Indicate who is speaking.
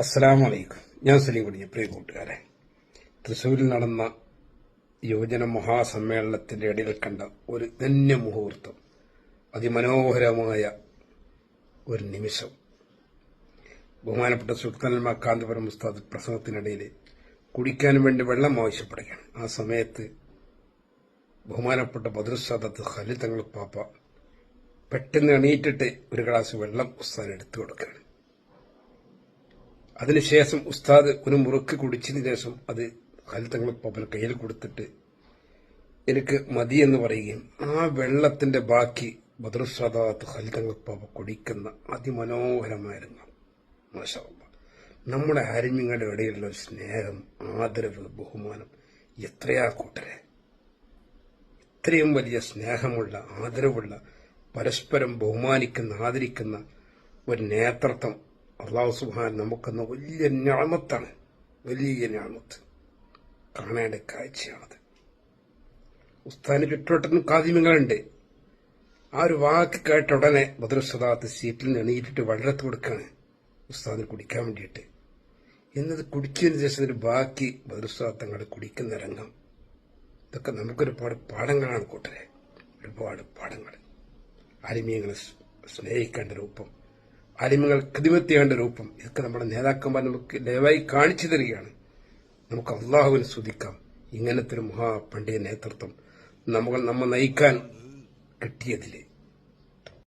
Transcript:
Speaker 1: അസ്സലാമു വലൈക്കും ഞാൻ സലീം കുടിഞ്ഞ പ്രിയ കൂട്ടുകാരെ. തൃശ്ശൂരിൽ നടന്ന യുവജന മഹാസമ്മേളനത്തിന്റെ ഇടയിൽ കണ്ട ഒരു ധന്യ മുഹൂർത്തം അതിമനോഹരമായ ഒരു നിമിഷം. ബഹുമാനപ്പെട്ട സുൽത്താൻ കാന്തപുരം ഉസ്താദ് പ്രസംഗത്തിനിടയിൽ കുടിക്കാൻ വേണ്ടി വെള്ളം ആവശ്യപ്പെടുകയാണ്. ആ സമയത്ത് ബഹുമാനപ്പെട്ട ബദറുസാദത്ത് ഖലി തങ്ങൾ പാപ്പ പെട്ടെന്ന് എണീറ്റിട്ട് ഒരു ഗ്ലാസ് വെള്ളം ഉസ്താദിന് എടുത്തു കൊടുക്കുകയാണ്. അതിനുശേഷം ഉസ്താദ് ഒരു മുറുക്ക് കുടിച്ചതിന് ശേഷം അത് ഹലിതങ്ങൾ പപ്പൻ കയ്യിൽ കൊടുത്തിട്ട് എനിക്ക് മതി എന്ന് പറയുകയും ആ വെള്ളത്തിന്റെ ബാക്കി ബദറുസാദാത്ത് ഹലിതങ്ങൾ പാപ്പ കുടിക്കുന്ന അതിമനോഹരമായിരുന്നു മാഷാ. നമ്മുടെ ആരിമ്യങ്ങളുടെ ഇടയിലുള്ള സ്നേഹം ആദരവ് ബഹുമാനം എത്രയാ കൂട്ടരെ ഇത്രയും വലിയ സ്നേഹമുള്ള ആദരവുള്ള പരസ്പരം ബഹുമാനിക്കുന്ന ആദരിക്കുന്ന ഒരു നേതൃത്വം അള്ളാഹു സുഹാൻ നമുക്കെന്ന വലിയ ഞാമത്താണ്. വലിയ ഞാമത്ത്. കാണേണ്ട കാഴ്ചയാണത്. ഉസ്താന് ചുറ്റോട്ടനും കാതിമ്യങ്ങളുണ്ട് ആ ഒരു വാക്ക് കേട്ട ഉടനെ ബദ്രസദാത്ത് സീറ്റിൽ നിന്ന് എണീറ്റിട്ട് വെള്ളത്ത് കൊടുക്കാണ് ഉസ്താദിന് കുടിക്കാൻ വേണ്ടിയിട്ട്. എന്നത് കുടിച്ചതിന് ശേഷം ഒരു ബാക്കി ബദ്രസദാത്ത് അങ്ങോട്ട് കുടിക്കുന്ന രംഗം. ഇതൊക്കെ നമുക്കൊരുപാട് പാഠങ്ങളാണ് കൂട്ടരെ. ഒരുപാട് പാഠങ്ങൾ ആലിമീയങ്ങളെ സ്നേഹിക്കേണ്ട രൂപം. ആലിമ്യങ്ങൾ കിതിമത്ത് രൂപം ഇതൊക്കെ നമ്മുടെ നേതാക്കന്മാർ നമുക്ക് ദയവായി കാണിച്ചു തരികയാണ്. നമുക്ക് അള്ളാഹുവിന് സ്തുതിക്കാം. ഇങ്ങനത്തെ ഒരു മഹാപണ്ഡിത നേതൃത്വം നമ്മൾ നമ്മെ നയിക്കാൻ കിട്ടിയതിൽ